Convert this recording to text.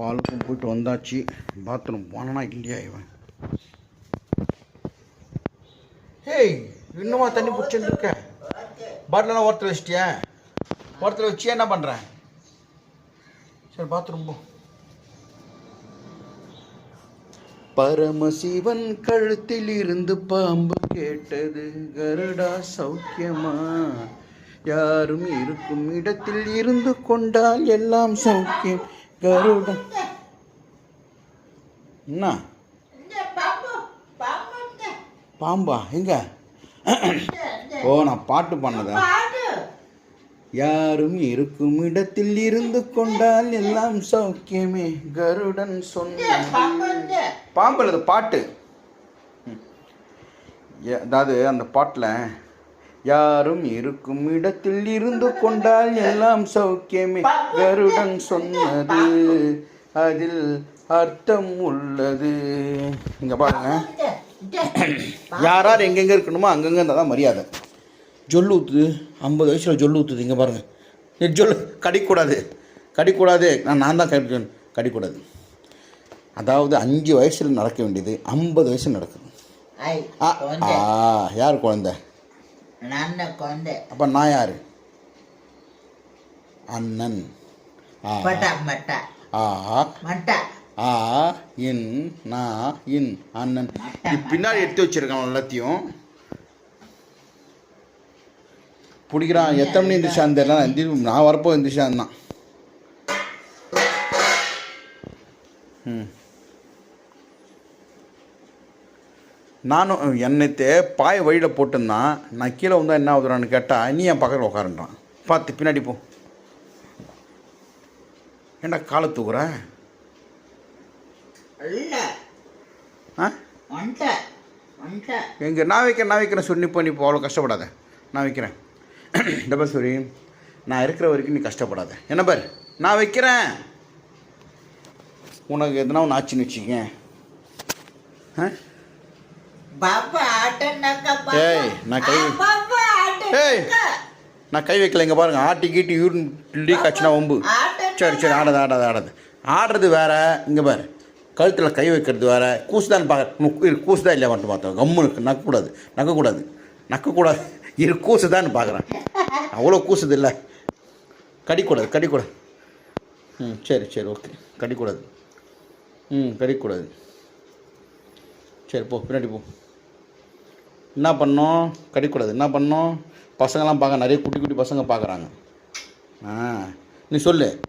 பாலுக்கும் போயிட்டு வந்தாச்சு. பாத்ரூம் போனா இல்லையா இவன்? ஏய் இன்னுமா தண்ணி பிடிச்சிட்டு இருக்க? பாட்டிலாம் ஓரத்தில் வச்சிட்டியா? ஓரத்தில் வச்சு என்ன பண்ணுறேன் சரி பாத்ரூம் போ. பரமசிவன் கழுத்தில் இருந்து பாம்பு கேட்டது கருடா சௌக்கியமா? யாரும் இருக்கும் இடத்தில் இருந்து கொண்டால் எல்லாம் சௌக்கியம். கருடா என்ன? பாம்பா எங்க? ஓ நான் பாட்டு பண்ணதா யாரும் இருக்கும் இடத்தில் இருந்து கொண்டால் எல்லாம் சௌக்கியமே கருடன் சொன்ன பாம்பு அது பாட்டு? அதாவது அந்த பாட்டில் யாரும் இருக்கும் இடத்தில் இருந்து கொண்டால் எல்லாம் சௌக்கியமே கருடன் சொன்னது. அதில் அர்த்தம் உள்ளது இங்கே பாருங்க. யார் யார் எங்கெங்கே இருக்கணுமோ அங்கங்கே இருந்தால் தான் மரியாதை ஜொல்லு ஐம்பது வயசில் ஜொல்லு ஊற்றுது இங்கே பாருங்கள் ஜொல்லு கடிக்கூடாது. கடிக்கூடாது. நான் நான் தான் கடி கடிக்கூடாது. அதாவது அஞ்சு வயசில் நடக்க வேண்டியது ஐம்பது வயசில் நடக்குது ஆ யார் குழந்தை? அப்போ நான் யார்? அண்ணன். ஆ. ஆ. ஆ இன் நா இன் அண்ணன் பின்னாடி எடுத்து வச்சிருக்கான் எல்லாத்தையும். பிடிக்கிறான். எத்தனை மணி எந்திரிச்சான் தெரியல எந்திரி நான் வரப்போ எந்திரிச்சான் தான். ம். நானும் என்னைத்து பாய வழியில் போட்டிருந்தான் நான் கீழே வந்தால் என்ன ஆகுதுறான்னு கேட்டால் நீ என் பக்கத்தில் உட்காருன்றான் பார்த்து பின்னாடி போ. ஏண்டா காலை தூக்குற? எங்கே நான் வைக்கிறேன் நான் வைக்கிறேன் சொன்னிப்போ நீ இப்போ கஷ்டப்படாத. நான் வைக்கிறேன். டபுள் சூரி நான் இருக்கிற வரைக்கும் நீ கஷ்டப்படாத. என்ன பார்? நான் வைக்கிறேன். உனக்கு எதனா ஒன்று ஆச்சுன்னு வச்சுக்கங்க. ஏய் நான் கை ஏய் நான் கை வைக்கல இங்கே பாருங்கள் ஆட்டி கீட்டி யூரின் லீக் ஆச்சுன்னா ஒம்பு சரி சரி ஆடாது ஆடாது ஆடாது. ஆடுறது வேற. இங்கே பாரு. கழுத்தில் கை வைக்கிறது வேற கூசுதான் பார்க்க கூசுதான் இல்லையா மட்டும் பார்த்தோம் கம்முன்னு நக்கக்கூடாது நக்கக்கூடாது நக்கக்கூடாது. இரு கூசுதான்னு பார்க்குறேன். அவ்வளோ கூசுது இல்லை. கடிக்கூடாது கடிக்கூடாது. ம் சரி சரி ஓகே. கடிக்கூடாது. ம் கடிக்கூடாது. சரி போ பின்னாடி போ. என்ன பண்ணோம்? கடிக்கூடாது. என்ன பண்ணோம்? பசங்களாம் பார்க்க நிறைய குட்டி குட்டி பசங்க பார்க்குறாங்க. ஆ நீ சொல்லு.